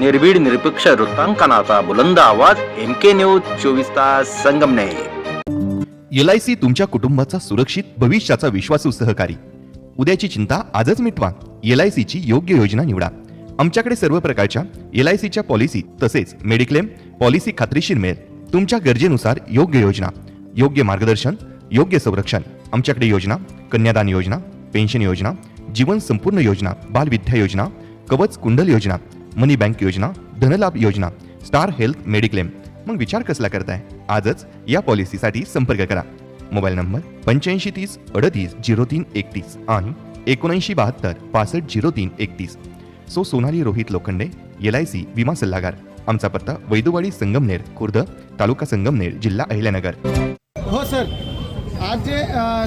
निर्भीड निरपेक्ष वृत्तांकनाचा बुलंद आवाज एम के न्यूज चोवीस तास संगमने एल आय सी तुमच्या कुटुंबाचा सुरक्षित भविष्याचा विश्वासू सहकारी. उद्याची चिंता आजच मिटवा. एल आय सीची योग्य योजना निवडा. आमच्याकडे सर्व प्रकारच्या एल आय सीच्या पॉलिसी तसेच मेडिक्लेम पॉलिसी खात्रीशीर मिळेल तुमच्या गरजेनुसार योग्य योजना योग्य मार्गदर्शन योग्य संरक्षण. आमच्याकडे योजना कन्यादान योजना पेन्शन योजना जीवन संपूर्ण योजना बालविद्या योजना कवच कुंडल योजना मनी बँक योजना धनलाभ योजना स्टार हेल्थ मेडिक्लेम. मग विचार कसला करताय? आजच या पॉलिसीसाठी संपर्क करा. मोबाईल नंबर पंच्याऐंशी तीस अडतीस झिरो तीन एकतीस आणि एकोणऐंशी बहात्तर पासष्ट झिरो तीन एकतीस. So Sonali Rohit Lokhande L I C विमा सल्लागार. आमचा पत्ता वैदुवाडी संगमनेर खुर्द तालुका संगमनेर जिल्हा अहिल्यानगर. हो सर. आज जे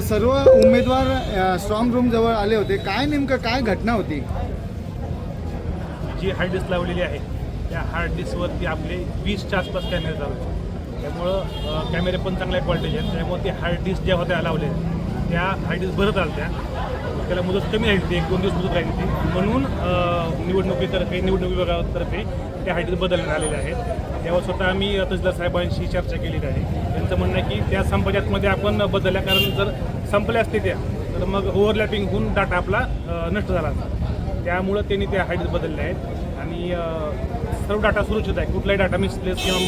सर्व उमेदवार स्ट्रॉंग रूम जवळ आले होते काय नेमकं काय घटना होती? जी हार्ड डिस्क लावलेली आहे त्या हार्ड डिस्कवरती आपले वीसच्या आसपास कॅमेरे चालू आहेत. त्यामुळं कॅमेरे पण चांगल्या क्वालिटीचे आहेत. त्यामुळे ते हार्ड डिस्क ज्या होत्या लावल्या त्या हार्ड डिस्क भरत आल्या त्याला मुदत कमी राहिली ती एक दोन दिवस मुदत राहिली ती म्हणून निवडणुकीतर्फे निवडणूक विभागातर्फे त्या हार्ड डिस्क बदलण्यात आलेल्या आहेत. त्यावर स्वतः आम्ही तहसीलदार साहेबांशी चर्चा केलेली आहे. त्यांचं म्हणणं आहे की त्या संपाजातमध्ये आपण बदलल्या कारण जर संपल्या असते त्या तर मग ओव्हरलॅपिंग होऊन डाटा आपला नष्ट झाला असता. त्यामुळं त्यांनी त्या हाईट बदलल्या आहेत. आणि सर्व डाटा सुरक्षित आहे कुठलाही डाटा मिसप्लेस किंवा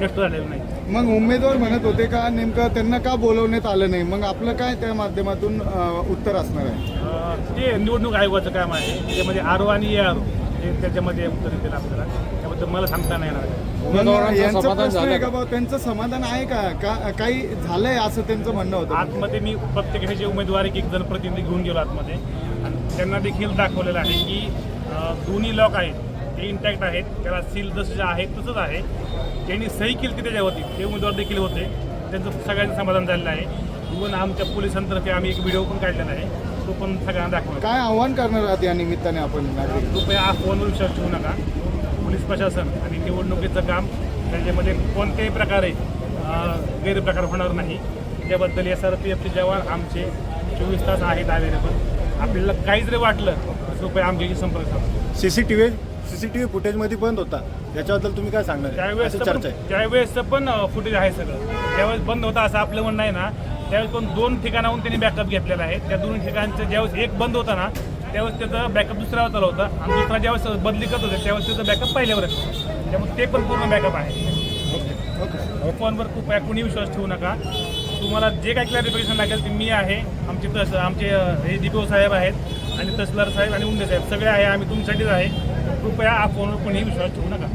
नष्ट झालेला नाही. मग उमेदवार म्हणत होते का नेमकं त्यांना का बोलवण्यात आलं नाही? मग आपलं काय त्या माध्यमातून अ, उत्तर असणार आहे? अ, ते निवडणूक आयोगाचं काम आहे. त्याच्यामध्ये आर ओ आणि ए आर हे त्याच्यामध्ये उत्तर येतील आपल्याला. त्याबद्दल मला सांगता नाही येणार मग यांचा प्रश्न आहे का त्यांचं समाधान आहे का? का काही झालंय असं त्यांचं म्हणणं होतं? आतमध्ये मी प्रत्येक ह्याचे उमेदवार एक एक जण प्रतिनिधी घेऊन गेलो आतमध्ये. त्यांना देखील दाखवलेलं आहे की दोन्ही लॉक आहेत. ते इंटॅक्ट आहेत. त्याला सील जसं आहे तसंच आहे. त्यांनी सही केली होती त्याच्यावरती. ते उमेदवार देखील होते. त्यांचं सगळ्यांचं समाधान झालेलं आहे. इव्हन आमच्या पोलिसांतर्फे आम्ही एक व्हिडिओ पण काढलेला आहे. तो पण सगळ्यांना दाखवला काय आव्हान करणार आहात या निमित्ताने आपण कृपया हा फोनवर विश्वास ठेवू नका. पोलीस प्रशासन आणि निवडणुकीचं काम त्याच्यामध्ये कोणत्याही प्रकारे गैरप्रकार होणार नाही. त्याबद्दल एस आर पी एफचे जवान आमचे चोवीस तास आहेत अवेलेबल आपल्याला काही जरी वाटलं कृपया आमच्याशी संपर्क साधा C C T V C C T V फुटेजमध्ये बंद होता. त्याच्याबद्दल तुम्ही काय सांगणार? त्यावेळेस अशी चर्चा आहे. त्यावेळेस पण फुटेज आहे सगळं. त्यावेळेस बंद होता असं आपलं म्हणणं आहे ना. त्यावेळेस पण दोन ठिकाणाहून त्यांनी बॅकअप घेतलेला आहे. त्या दोन ठिकाणचं ज्यावेळेस एक बंद होता ना त्यावेळेस त्याचा बॅकअप दुसऱ्यावर चालू होता. आणि दुसरा ज्यावेळेस बदली करत होते त्यावेळेस त्याचा बॅकअप पहिल्यावर होता. त्यामुळे ते पण पूर्ण बॅकअप आहे. फोनवर कृपया कोणी विश्वास ठेवू नका. तुम्हाला जे काही क्लॅरिफिकेशन लागेल ते मी आहे. आमचे तस आमचे हे डी साहेब आहेत आणि तहसीलदार साहेब आणि उंडे साहेब सगळे आहे. आम्ही तुमच्यासाठीच आहे. कृपया फोनवर कोणीही विश्वास ठेवू नका.